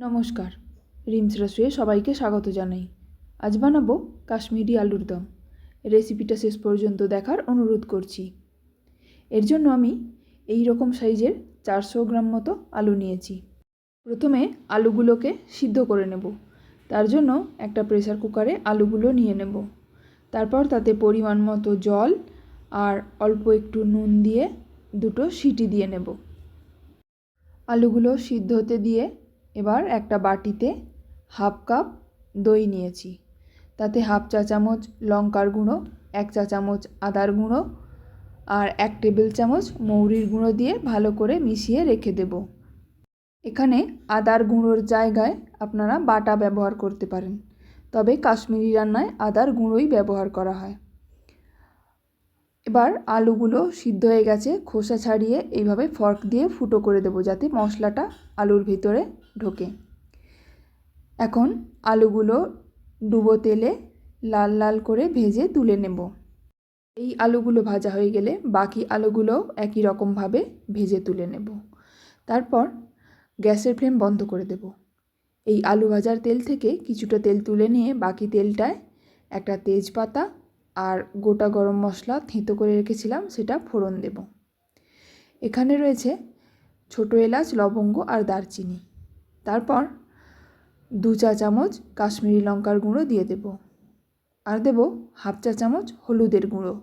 নমস্কার। রিমস রসুয়ে সবাইকে স্বাগত জানাই। আজ বানাবো কাশ্মীরি আলুর দম। রেসিপিটা শেষ পর্যন্ত দেখার অনুরোধ করছি। এর জন্য আমি এই রকম সাইজের চারশো গ্রাম মতো আলু নিয়েছি। প্রথমে আলুগুলোকে সিদ্ধ করে নেব। তার জন্য একটা প্রেসার কুকারে আলুগুলো নিয়ে নেব। তারপর তাতে পরিমাণ মতো জল আর অল্প একটু নুন দিয়ে দুটো সিটি দিয়ে নেব। আলুগুলো সিদ্ধ হতে দিয়ে এবার একটা বাটিতে হাফ কাপ দই নিয়েছি। তাতে হাফ চা চামচ লঙ্কার গুঁড়ো, এক চা চামচ আদার গুঁড়ো আর এক টেবিল চামচ মৌরির গুঁড়ো দিয়ে ভালো করে মিশিয়ে রেখে দেব। এখানে আদার গুঁড়োর জায়গায় আপনারা বাটা ব্যবহার করতে পারেন। তবে কাশ্মীরি রান্নায় আদার গুঁড়োই ব্যবহার করা হয়। এবার আলুগুলো সিদ্ধ হয়ে গেছে, খোসা ছাড়িয়ে এইভাবে ফর্ক দিয়ে ফুটো করে দেবো যাতে মশলাটা আলুর ভিতরে ঢোকে। এখন আলুগুলো ডুবো তেলে লাল লাল করে ভেজে তুলে নেব। এই আলুগুলো ভাজা হয়ে গেলে বাকি আলুগুলো একই রকমভাবে ভেজে তুলে নেব। তারপর গ্যাসের ফ্লেম বন্ধ করে দেব। এই আলু ভাজার তেল থেকে কিছুটা তেল তুলে নিয়ে বাকি তেলটায় একটা তেজপাতা আর গোটা গরম মশলা থেঁতো করে রেখেছিলাম, সেটা ফোড়ন দেব। এখানে রয়েছে ছোটো এলাচ, লবঙ্গ আর দারচিনি। তারপর দু চা চামচ কাশ্মীরি লঙ্কার গুঁড়ো দিয়ে দেব। আর দেব হাফ চা চামচ হলুদের গুঁড়ো।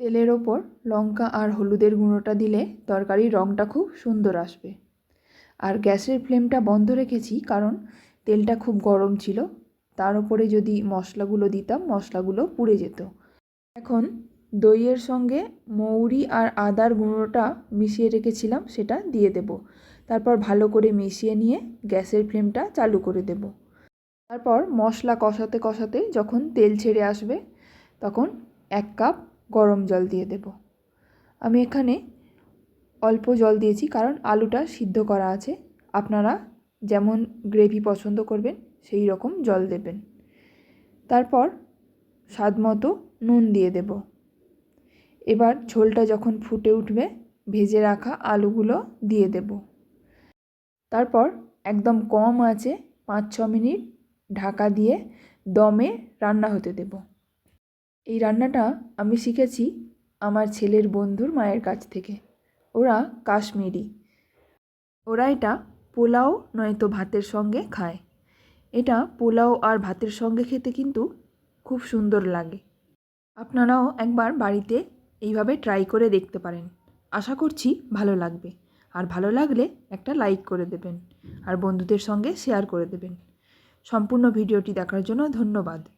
তেলের ওপর লঙ্কা আর হলুদের গুঁড়োটা দিলে তরকারির রঙটা খুব সুন্দর আসবে। আর গ্যাসের ফ্লেমটা বন্ধ রেখেছি, কারণ তেলটা খুব গরম ছিল তার উপরে যদি মশলাগুলো দিতাম, মশলাগুলো পুড়ে যেত। এখন দইয়ের সঙ্গে মৌরি আর আদার গুঁড়োটা মিশিয়ে রেখেছিলাম, সেটা দিয়ে দেব। তারপর ভালো করে মিশিয়ে নিয়ে গ্যাসের ফ্লেমটা চালু করে দেব। তারপর মশলা কষাতে কষাতে যখন তেল ছেড়ে আসবে, তখন এক কাপ গরম জল দিয়ে দেব। আমি এখানে অল্প জল দিয়েছি, কারণ আলুটা সিদ্ধ করা আছে। আপনারা যেমন গ্রেভি পছন্দ করবেন সেই রকম জল দেবেন। তারপর স্বাদ মতো নুন দিয়ে দেব। এবার ঝোলটা যখন ফুটে উঠবে, ভেজে রাখা আলুগুলো দিয়ে দেব। তারপর একদম কম আছে পাঁচ ছ মিনিট ঢাকা দিয়ে দমে রান্না হতে দেব। এই রান্নাটা আমি শিখেছি আমার ছেলের বন্ধুর মায়ের কাছ থেকে। ওরা কাশ্মীরি। ওরা এটা পোলাও নয়তো ভাতের সঙ্গে খায়। এটা পোলাও আর ভাতের সঙ্গে খেতে কিন্তু খুব সুন্দর লাগে। আপনারাও একবার বাড়িতে এইভাবে ট্রাই করে দেখতে পারেন। আশা করছি ভালো লাগবে। আর ভালো লাগলে একটা লাইক করে দেবেন। আর বন্ধুদের সঙ্গে শেয়ার করে দেবেন। সম্পূর্ণ ভিডিওটি দেখার জন্য ধন্যবাদ।